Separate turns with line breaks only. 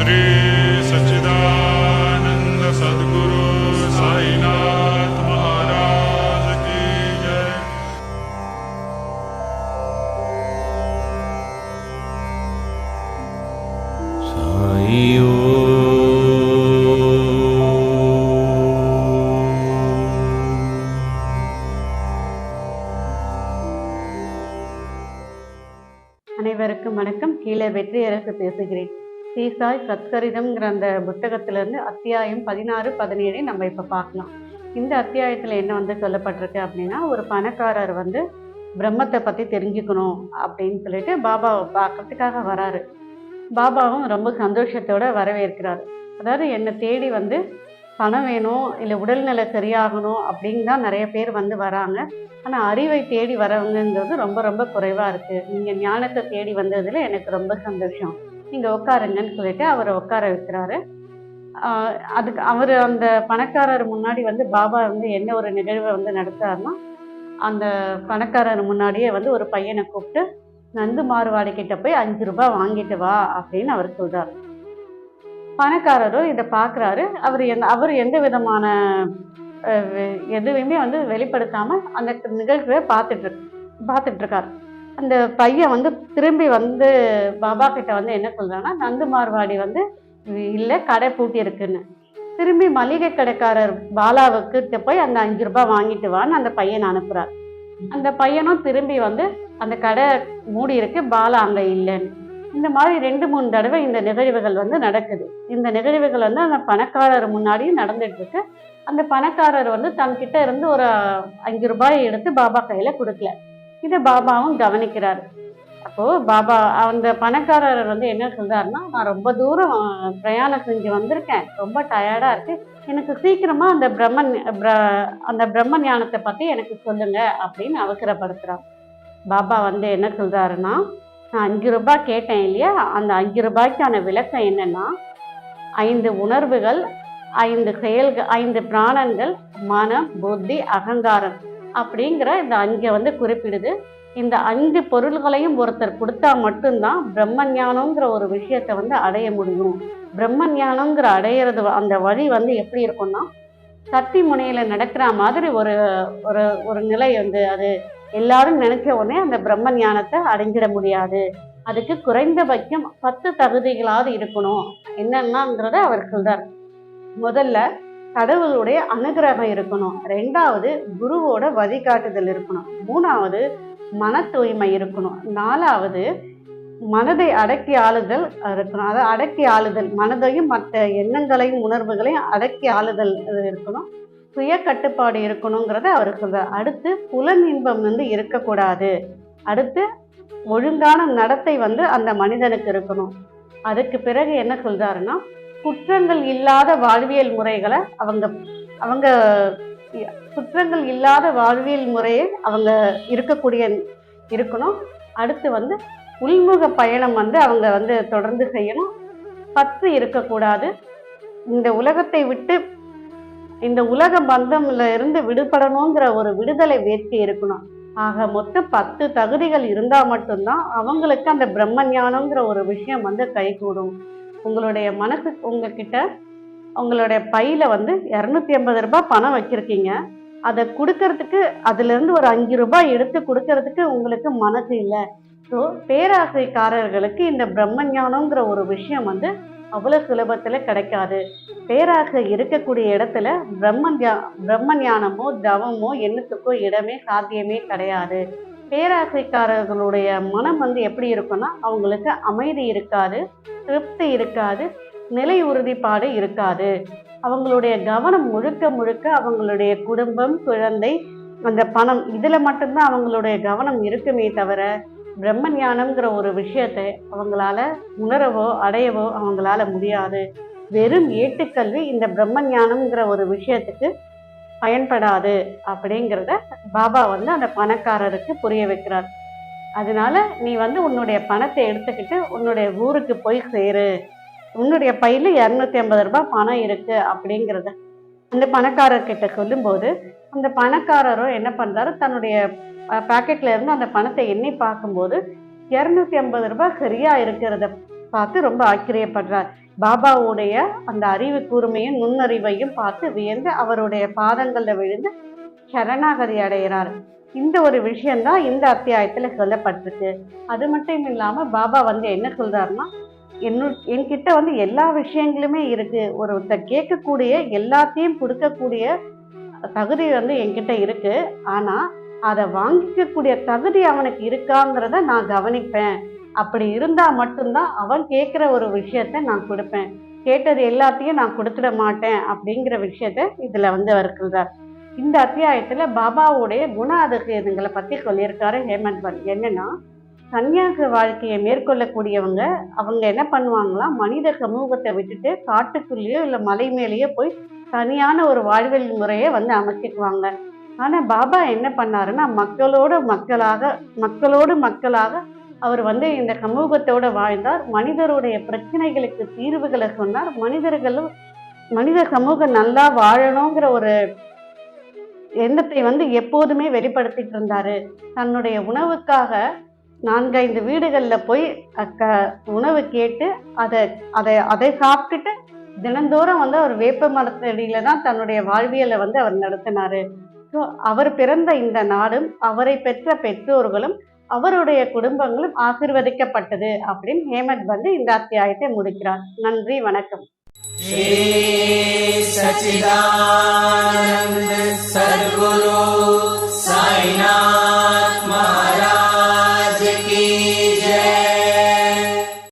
श्री सच्चिदानंद सद्गुरु साईनाथ महाराज की जय
அனைவருக்கும் வணக்கம் கீழே வெற்றி அரசு பேசுகிறேன் சீசாய் சத்கரிதம்ங்கிற அந்த புத்தகத்திலேருந்து அத்தியாயம் பதினாறு பதினேழை நம்ம இப்போ பார்க்கலாம். இந்த அத்தியாயத்தில் என்ன வந்து சொல்லப்பட்டிருக்கு அப்படின்னா ஒரு பணக்காரர் வந்து பிரம்மத்தை பற்றி தெரிஞ்சுக்கணும் அப்படின்னு சொல்லிட்டு பாபாவை பார்க்கறதுக்காக வராரு. பாபாவும் ரொம்ப சந்தோஷத்தோடு வரவேற்கிறார். அதாவது என்னை தேடி வந்து பணம் வேணும் இல்லை உடல்நிலை சரியாகணும் அப்படின்னு தான் நிறைய பேர் வந்து வராங்க. ஆனால் அறிவை தேடி வரவங்கங்கிறது ரொம்ப ரொம்ப குறைவாக இருக்குது நீங்கள் ஞானத்தை தேடி வந்ததில் எனக்கு ரொம்ப சந்தோஷம். நீங்கள் உட்காருங்கன்னு சொல்லிட்டு அவரை உட்கார வைக்கிறாரு. அதுக்கு அவர் அந்த பணக்காரர் முன்னாடி வந்து பாபா வந்து என்ன ஒரு நிகழ்வை வந்து நடத்தாருன்னா அந்த பணக்காரர் முன்னாடியே வந்து ஒரு பையனை கூப்பிட்டு நந்து மாறுவாடி கிட்ட போய் அஞ்சு ரூபாய் வாங்கிட்டு வா அப்படின்னு அவர் சொல்றாரு. பணக்காரரும் இதை பார்க்குறாரு அவர் எந்த அவர் எந்த விதமான எதுவுமே வந்து வெளிப்படுத்தாம அந்த நிகழ்வை பார்த்துட்டு இருக்கு பார்த்துட்டு இருக்காரு. அந்த பையன் வந்து திரும்பி வந்து பாபா கிட்ட வந்து என்ன சொல்கிறான்னா நந்து மார்வாடி வந்து இல்லை கடை பூட்டி இருக்குன்னு. திரும்பி மளிகை கடைக்காரர் பாலாவுக்கு போய் அந்த அஞ்சு ரூபாய் வாங்கிட்டு வான்னு அந்த பையனை அனுப்புகிறார் அந்த பையனும் திரும்பி வந்து அந்த கடை மூடி இருக்கு பாலா அங்கே இல்லைன்னு. இந்த மாதிரி ரெண்டு மூணு தடவை இந்த நிகழ்வுகள் வந்து நடக்குது. இந்த நிகழ்வுகள் வந்து அந்த பணக்காரர் முன்னாடியும் நடந்துட்டு இருக்கு. அந்த பணக்காரர் வந்து தன்கிட்ட இருந்து ஒரு அஞ்சு ரூபாய் எடுத்து பாபா கையில கொடுக்கல. இதை பாபாவும் கவனிக்கிறார். அப்போ பாபா அந்த பணக்காரர் வந்து என்ன சொல்றாருன்னா நான் ரொம்ப தூரம் பிரயாணம் செஞ்சு வந்திருக்கேன். ரொம்ப டயர்டா இருக்கு. எனக்கு சீக்கிரமா அந்த பிரம்மன் பிர- அந்த பிரம்ம ஞானத்தை பத்தி எனக்கு சொல்லுங்க அப்படின்னு அவசரப்படுத்துறான். பாபா வந்து என்ன சொல்றாருன்னா நான் அஞ்சு ரூபாய் கேட்டேன் இல்லையா? அந்த அஞ்சு ரூபாய்க்கான விளக்கம் என்னன்னா ஐந்து உணர்வுகள் ஐந்து செயல்கள் ஐந்து பிராணங்கள் மனம் புத்தி அகங்காரம். அப்படிங்கிற இந்த அஞ்சை வந்து குறிப்பிடுது. இந்த அஞ்சு பொருள்களையும் ஒருத்தர் கொடுத்தா மட்டும்தான் பிரம்ம ஞானங்கிற ஒரு விஷயத்தை வந்து அடைய முடியும். பிரம்ம ஞானங்கிற அடையிறது வ- அந்த வழி வந்து எப்படி இருக்கும்னா சக்தி முனையில் நடக்கிற மாதிரி ஒரு ஒரு ஒரு நிலை வந்து அது எல்லாரும் நினைச்ச உடனே அந்த பிரம்ம ஞானத்தை அடைஞ்சிட முடியாது. அதுக்கு குறைந்தபட்சம் பத்து தகுதிகளாவது இருக்கணும். என்னென்னங்கிறத அவர் சொல்றார். முதல்ல கடவுளுடைய அனுகிரகம் இருக்கணும். ரெண்டாவது குருவோட வழிகாட்டுதல் இருக்கணும். மூணாவது மன தூய்மை இருக்கணும். நாலாவது மனதை அடக்கி ஆளுதல் இருக்கணும். அதாவது அடக்கி ஆளுதல் மனதையும் மற்ற எண்ணங்களையும் உணர்வுகளையும் அடக்கி ஆளுதல் இருக்கணும். சுய கட்டுப்பாடு இருக்கணுங்கிறத அவர் சொல்றார். அடுத்து புலன் இன்பம் வந்து இருக்கக்கூடாது. அடுத்து ஒழுங்கான நடத்தை வந்து அந்த மனிதனுக்கு இருக்கணும். அதுக்கு பிறகு என்ன சொல்றாருன்னா குற்றங்கள் இல்லாத வாழ்வியல் முறைகளை அவங்க அவங்க குற்றங்கள் இல்லாத வாழ்வியல் முறையை அவங்க இருக்கக்கூடிய இருக்கணும். அடுத்து வந்து உள்முக பயணம் வந்து அவங்க வந்து தொடர்ந்து செய்யணும். பற்று இருக்கக்கூடாது. இந்த உலகத்தை விட்டு இந்த உலக பந்தம்ல இருந்து விடுபடணுங்கிற ஒரு விடுதலை வேட்கை இருக்கணும். ஆக மொத்தம் பத்து தகுதிகள் இருந்தால் மட்டும்தான் அவங்களுக்கு அந்த பிரம்ம ஞானம்ங்கிற ஒரு விஷயம் வந்து கைகூடும். உங்களுடைய மனசு உங்ககிட்ட உங்களுடைய பையில வந்து இரநூத்தி ஐம்பது ரூபாய் பணம் வச்சிருக்கீங்க. அதை கொடுக்கறதுக்கு அதுல இருந்து ஒரு அஞ்சு ரூபாய் எடுத்து கொடுக்கறதுக்கு உங்களுக்கு மனசு இல்லை. ஸோ பேராசைக்காரர்களுக்கு இந்த பிரம்மஞானங்கிற ஒரு விஷயம் வந்து அவ்வளவு சுலபத்துல கிடைக்காது. பேராசை இருக்கக்கூடிய இடத்துல பிரம்ம ஞா- பிரம்ம ஞானமோ தவமோ எண்ணத்துக்கோ இடமே சாத்தியமே கிடையாது. பேராசைக்காரர்களுடைய மனம் வந்து எப்படி இருக்கும்னா அவங்களுக்கு அமைதி இருக்காது திருப்தி இருக்காது நிலை உறுதிப்பாடு இருக்காது. அவங்களுடைய கவனம் முழுக்க முழுக்க அவங்களுடைய குடும்பம் குழந்தை அந்த பணம் இதில் மட்டும்தான் அவங்களுடைய கவனம் இருக்குமே தவிர பிரம்ம ஞானம்ங்கிற ஒரு விஷயத்தை அவங்களால உணரவோ அடையவோ அவங்களால முடியாது. வெறும் ஏட்டுக்கல்வி இந்த பிரம்ம ஞானம்ங்கிற ஒரு விஷயத்துக்கு பயன்படாது அப்படிங்கிறத பாபா வந்து அந்த பணக்காரருக்கு புரிய வைக்கிறார். அதனால நீ வந்து உன்னுடைய பணத்தை எடுத்துக்கிட்டு உன்னுடைய ஊருக்கு போய் சேரு. உன்னுடைய பையில இரநூத்தி ஐம்பது ரூபாய் பணம் இருக்கு அப்படிங்கிறத அந்த பணக்காரர்கிட்ட சொல்லும்போது அந்த பணக்காரரும் என்ன பண்றாரு? தன்னுடைய பாக்கெட்ல இருந்து அந்த பணத்தை எண்ணி பார்க்கும்போது இரநூத்தி ஐம்பது ரூபாய் சரியா இருக்கிறத பார்த்து ரொம்ப ஆச்சரியப்படுறார். பாபாவுடைய அந்த அறிவு கூர்மையும் நுண்ணறிவையும் பார்த்து வியந்து அவருடைய பாதங்களில் விழுந்து சரணாகதி அடைகிறார். இந்த ஒரு விஷயம்தான் இந்த அத்தியாயத்தில் சொல்லப்பட்டிருக்கு. அது மட்டும் இல்லாமல் பாபா வந்து என்ன சொல்கிறாருன்னா என்ன என்கிட்ட வந்து எல்லா விஷயங்களுமே இருக்குது ஒருத்தர் கேட்கக்கூடிய எல்லாத்தையும் கொடுக்கக்கூடிய தகுதி வந்து என்கிட்ட இருக்குது ஆனால் அதை வாங்கிக்கக்கூடிய தகுதி அவனுக்கு இருக்காங்கிறத நான் கவனிப்பேன். அப்படி இருந்தால் மட்டும்தான் அவன் கேட்குற ஒரு விஷயத்த நான் கொடுப்பேன். கேட்டது எல்லாத்தையும் நான் கொடுத்துட மாட்டேன் அப்படிங்கிற விஷயத்த இதில் வந்து வருகிறார் இந்த அத்தியாயத்தில் பாபாவுடைய குண அதிசயங்களை பற்றி சொல்லியிருக்காரு ஹேமந்த் பன் என்னன்னா சன்னியாச வாழ்க்கையை மேற்கொள்ளக்கூடியவங்க அவங்க என்ன பண்ணுவாங்களாம் மனித சமூகத்தை விட்டுட்டு காட்டுக்குள்ளேயோ இல்லை மலை மேலேயோ போய் தனியான ஒரு வாழ்வியல் முறையை வந்து அமைச்சிக்குவாங்க. ஆனால் பாபா என்ன பண்ணாருன்னா மக்களோட மக்களாக மக்களோடு மக்களாக அவர் வந்து இந்த சமூகத்தோட வாழ்ந்தார். மனிதருடைய பிரச்சனைகளுக்கு தீர்வுகளை சொன்னார். மனிதர்களும் மனித சமூகம் நல்லா வாழணுங்கிற ஒரு எண்ணத்தை வந்து எப்போதுமே வெளிப்படுத்திட்டு இருந்தாரு. தன்னுடைய உணவுக்காக நான்கைந்து வீடுகளில் போய் அக்க உணவு கேட்டு அதை அதை அதை சாப்பிட்டுட்டு தினந்தோறும் வந்து அவர் வேப்ப மரத்தடியில தான் தன்னுடைய வாழ்வியலை வந்து அவர் நடத்தினாரு. ஸோ அவர் பிறந்த இந்த நாடும் அவரை பெற்ற பெற்றோர்களும் அவருடைய குடும்பங்களும் ஆசிர்வதிக்கப்பட்டது அப்படின்னு ஹேமந்த் வந்து இந்த அத்தியாயத்தை முடிக்கிறார். நன்றி வணக்கம்.
சச்சிதானந்த